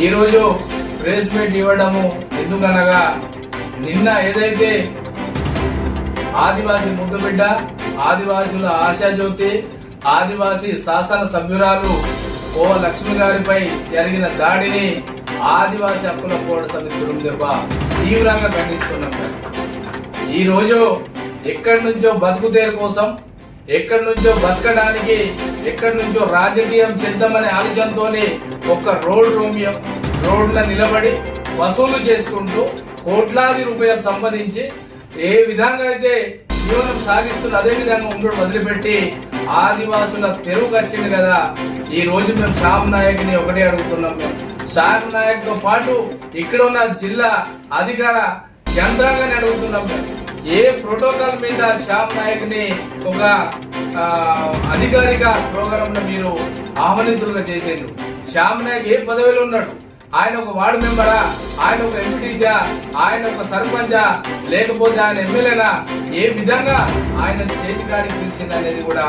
ఈరోజు press meet ఇవ్వడము ఎందుకనగా నిన్న ఏదైతే ఆదివాసి ముద్దుబిడ్డ ఆదివాసుల ఆశాజ్యోతి ఆదివాసి శాసన సభ్యురాలు ఓ లక్ష్మి గారిపై జరిగిన దాడిని ఆదివాసి హక్కుల పోరాట సమితి దుర్దెబ్బ తీవ్రంగా ఖండిస్తున్నాం సార్. ఈ రోజు ఎక్కడి నుంచో బతుకుదేరు కోసం ఎక్కడి నుంచో బతకడానికి ఎక్కడి నుంచో రాజకీయం చేద్దామనే ఆలోచనతోనే ఒక రోడ్ రోమియం రోడ్ల నిలబడి వసూలు చేసుకుంటూ కోట్లాది రూపాయలు సంపాదించి ఏ విధంగా అయితే జీవనం సాగిస్తున్న అదే విధంగా ఉండడం వదిలిపెట్టి ఆదివాసుల తెరువుకు వచ్చింది కదా. ఈ రోజు మేము శ్యామ్ నాయక్ని ఒకటే అడుగుతున్నాం. మేము శ్యామ్ నాయక్తో పాటు ఇక్కడ ఉన్న జిల్లా అధికార యంత్రాంగాన్ని అడుగుతున్నాం. మేము ఏ ప్రోటోకాల్ మీద శ్యామ్ నాయక్ని ఒక అధికారిక ప్రోగ్రామ్ మీరు ఆహ్వానితులుగా చేసేది. శ్యామ్ నాయక్ ఏ పదవిలో ఉన్నాడు? ఆయన ఒక వార్డు మెంబరా? ఆయన ఒక ఎంపీటీసా? ఆయన ఒక సర్పంచా? లేకపోతే ఆయన ఎమ్మెల్యేనా? ఏ విధంగా ఆయన స్టేజ్ కాడికి పిలిచింది అనేది కూడా